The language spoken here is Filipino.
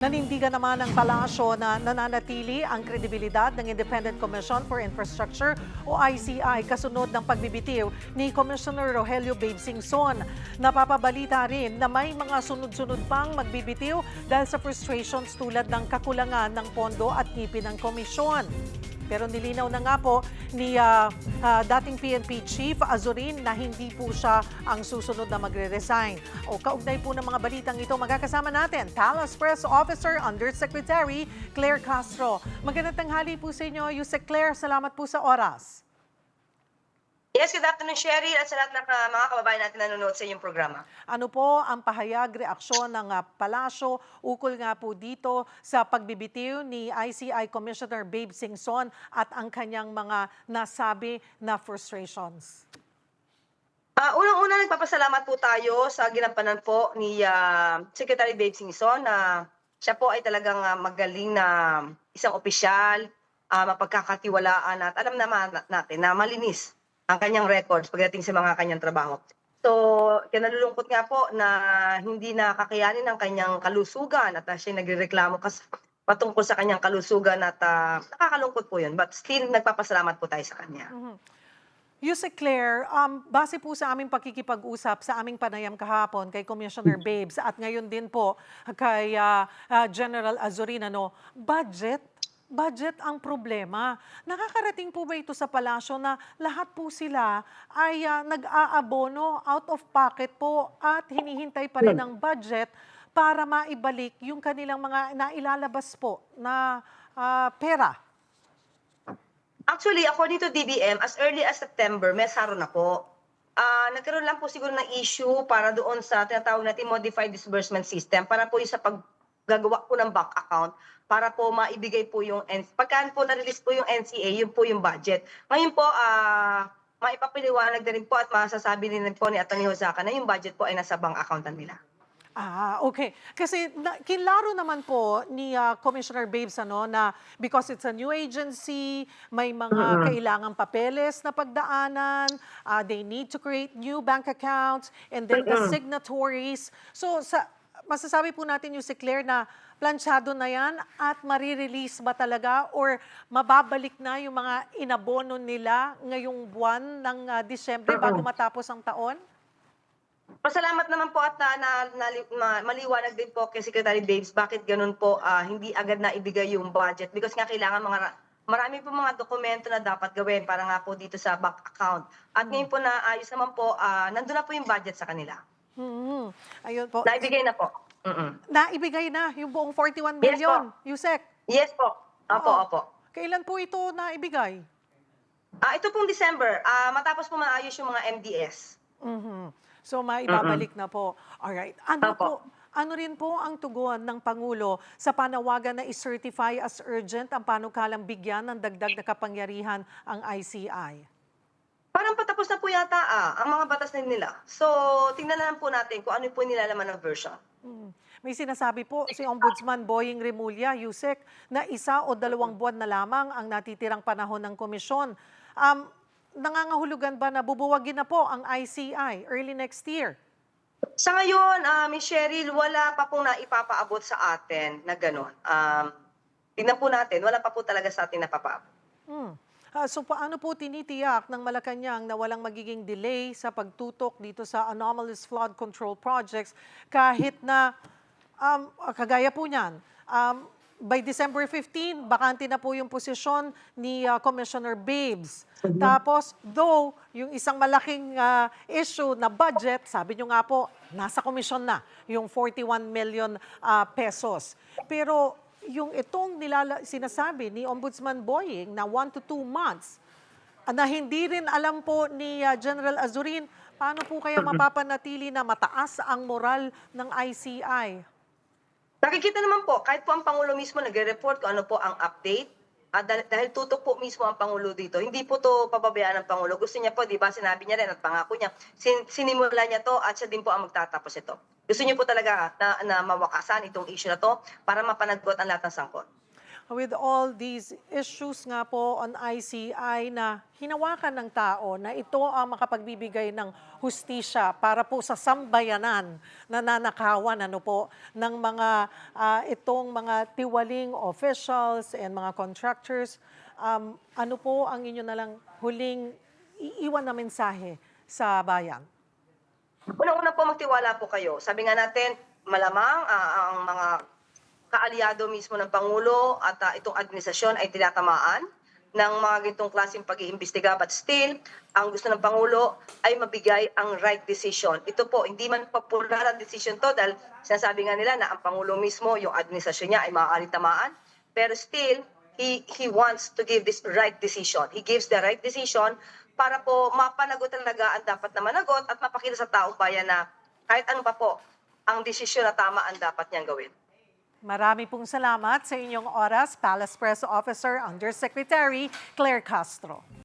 Nanindigan naman ng palasyo na nananatili ang kredibilidad ng Independent Commission for Infrastructure o ICI kasunod ng pagbibitiw ni Commissioner Rogelio Babe Singson. Napapabalita rin na may mga sunod-sunod pang magbibitiw dahil sa frustrations tulad ng kakulangan ng pondo at ngipin ng komisyon. Pero nilinaw na nga po ni ah, ah, dating PNP Chief Azurin na hindi po siya ang susunod na magre-resign. O kaugnay po ng mga balitang ito, magkakasama natin Talas Press Officer Undersecretary Claire Castro. Magandang tanghali po sa inyo, Yusek Claire. Salamat po sa oras. Yes, good afternoon, Sherry, at sa lahat ng uh, mga kababayan natin na nanonood sa inyong programa. Ano po ang pahayag, reaksyon ng ah, palasyo ukol nga po dito sa pagbibitiw ni ICI Commissioner Babe Singson at ang kanyang mga nasabi na frustrations? Ah, unang-una, nagpapasalamat po tayo sa ginampanan po ni ah, Secretary Babe Singson na siya po ay talagang ah, magaling na isang opisyal, ah, mapagkakatiwalaan at alam naman na- natin na malinis ang kanyang records pagdating sa mga kanyang trabaho. So, kinalulungkot nga po na hindi nakakayanin ang kanyang kalusugan at ah, siya nagrereklamo kas patungkol sa kanyang kalusugan at ah, nakakalungkot po yun. But still, nagpapasalamat po tayo sa kanya. Yusek Claire, um, base po sa aming pakikipag-usap sa aming panayam kahapon kay Commissioner Babes at ngayon din po kay ah, ah, General Azurin, ano, budget, budget ang problema. Nakakarating po ba ito sa palasyo na lahat po sila ay ah, nag-aabono out of pocket po at hinihintay pa rin ng budget para maibalik yung kanilang mga nailalabas po na ah, pera? Actually, according to DBM, as early as September, may saro na po. Ah, nagkaroon lang po siguro ng issue para doon sa tinatawag natin modified disbursement system para po yung sa paggagawa po ng bank account para po maibigay po yung N- pagka po na-release po yung NCA, yun po yung budget. Ngayon po, ah maipapaliwanag na rin po at masasabi din po ni Atty. Hosaka na yung budget po ay nasa bank account na nila. Ah, okay. Kasi na, kinlaro naman po ni ah, Commissioner Babes ano, na because it's a new agency, may mga kailangang papeles na pagdaanan, ah, they need to create new bank accounts, and then the signatories. So, sa, masasabi po natin yung si Claire na planchado na yan at marirelease ba talaga or mababalik na yung mga inabono nila ngayong buwan ng ah, Disyembre bago matapos ang taon? Pasalamat naman po at na, na, na- ma- maliwanag din po kay Secretary Babes bakit ganun po ah, hindi agad na ibigay yung budget because nga kailangan mga ra- marami po mga dokumento na dapat gawin para nga po dito sa bank account. At ngayon po na ayos naman po, ah, nandun na po yung budget sa kanila. Mhm. Ayun po. Naibigay na po. Mm-mm. Naibigay na yung buong 41 Yes million, Yusek. Yes po. Opo, Oo. opo. Kailan po ito naibigay? Ah, ito pong December, ah, matapos po maayos yung mga MDS. Mhm. So maibabalik na po. Alright. Ano Opo. po? Ano rin po ang tugon ng Pangulo sa panawagan na i-certify as urgent ang panukalang bigyan ng dagdag na kapangyarihan ang ICI? Parang patapos na po yata ah, ang mga batas na nila. So, tingnan na lang po natin kung ano po nilalaman ng version. Mm. May sinasabi po si Ombudsman Boying Remulla, Yusek, na isa o dalawang buwan na lamang ang natitirang panahon ng komisyon. Um, nangangahulugan ba na bubuwagin na po ang ICI early next year? Sa ngayon, ah Miss Cheryl, wala pa pong naipapaabot sa atin na gano'n. Um, tingnan po natin, wala pa po talaga sa atin napapaabot. Hmm. Ah, so paano po tinitiyak ng Malacanang na walang magiging delay sa pagtutok dito sa anomalous flood control projects kahit na um, ah, kagaya po niyan, um, by December 15, bakante na po yung posisyon ni ah, Commissioner Babes. Tapos, though, yung isang malaking ah, issue na budget, sabi nyo nga po, nasa komisyon na yung 41 million ah, pesos. Pero yung itong nilala, sinasabi ni Ombudsman Boying na 1 to 2 months, ah, na hindi rin alam po ni ah, General Azurin, paano po kaya mapapanatili na mataas ang moral ng ICI? Nakikita naman po, kahit po ang Pangulo mismo nagre-report kung ano po ang update, at dahil, dahil tutok po mismo ang Pangulo dito, hindi po to pababayaan ng Pangulo. Gusto niya po, di ba, sinabi niya rin at pangako niya, sin, sinimula niya to at siya din po ang magtatapos ito. Gusto niya po talaga na, na mawakasan itong issue na to para mapanagkot ang lahat ng sangkot. With all these issues nga po on ICI na hinawakan ng tao na ito ang makapagbibigay ng hustisya para po sa sambayanan na nanakawan ano po ng mga ah, itong mga tiwaling officials and mga contractors. Um, ano po ang inyo na lang huling iiwan na mensahe sa bayan? Unang-una po magtiwala po kayo. Sabi nga natin, malamang ah, ang mga kaalyado mismo ng Pangulo at ah, itong administrasyon ay tinatamaan ng mga ganitong klaseng pag-iimbestiga. But still, ang gusto ng Pangulo ay mabigay ang right decision. Ito po, hindi man popular ang decision to dahil sinasabi nga nila na ang Pangulo mismo, yung administrasyon niya ay maaaring tamaan. Pero still, he, he wants to give this right decision. He gives the right decision para po mapanagot talaga ang dapat na managot at mapakita sa taong bayan na kahit ano pa po, ang desisyon na tama ang dapat niyang gawin. Marami pong salamat sa inyong oras, Palace Press Officer Undersecretary Claire Castro.